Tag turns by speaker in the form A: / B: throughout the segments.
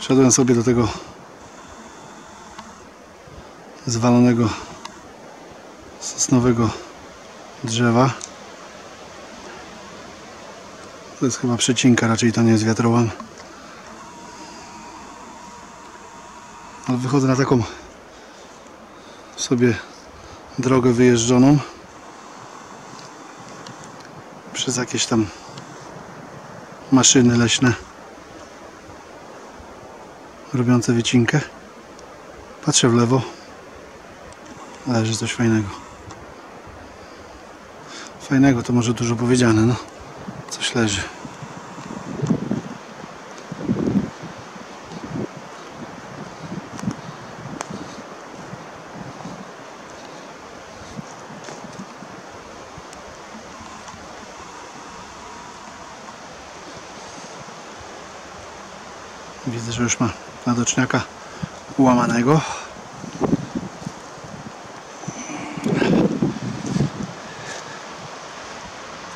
A: Szedłem sobie do tego zwalonego sosnowego drzewa. To jest chyba przecinka, raczej to nie jest wiatrołam. Ale wychodzę na taką sobie drogę wyjeżdżoną przez jakieś tam maszyny leśne robiące wycinkę. Patrzę w lewo. Leży coś fajnego. Fajnego to może dużo powiedziane, no. Coś leży. Widzę, że już ma nadoczniaka ułamanego.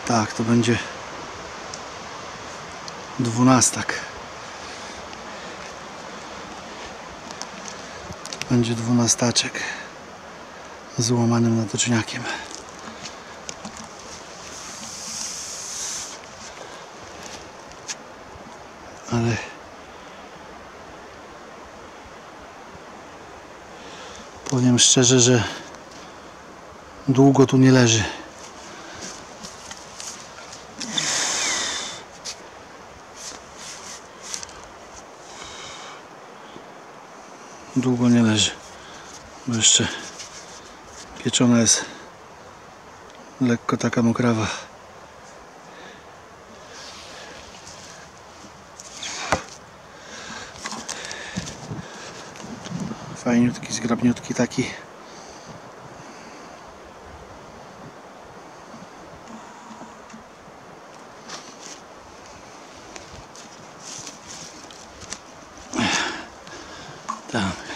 A: Tak, to będzie dwunastak. Będzie dwunastaczek z łamanym nadoczniakiem. Ale powiem szczerze, że długo tu nie leży. Długo nie leży, bo jeszcze pieczona jest lekko taka mokrawa. Fajniutki, zgrabniutki taki. Tak.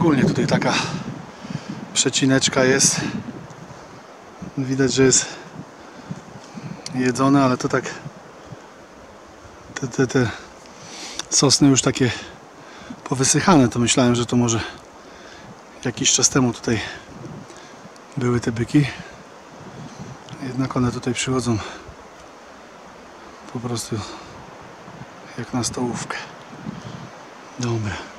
A: Ogólnie tutaj taka przecineczka jest. Widać, że jest jedzone, ale to tak te, te, te sosny już takie powysychane, to myślałem, że to może jakiś czas temu tutaj były te byki. Jednak one tutaj przychodzą po prostu jak na stołówkę. Dobra.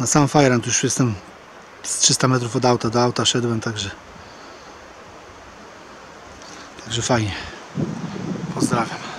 A: Na sam Fajrant już jestem z 300 metrów od auta, do auta szedłem, także także fajnie. Pozdrawiam.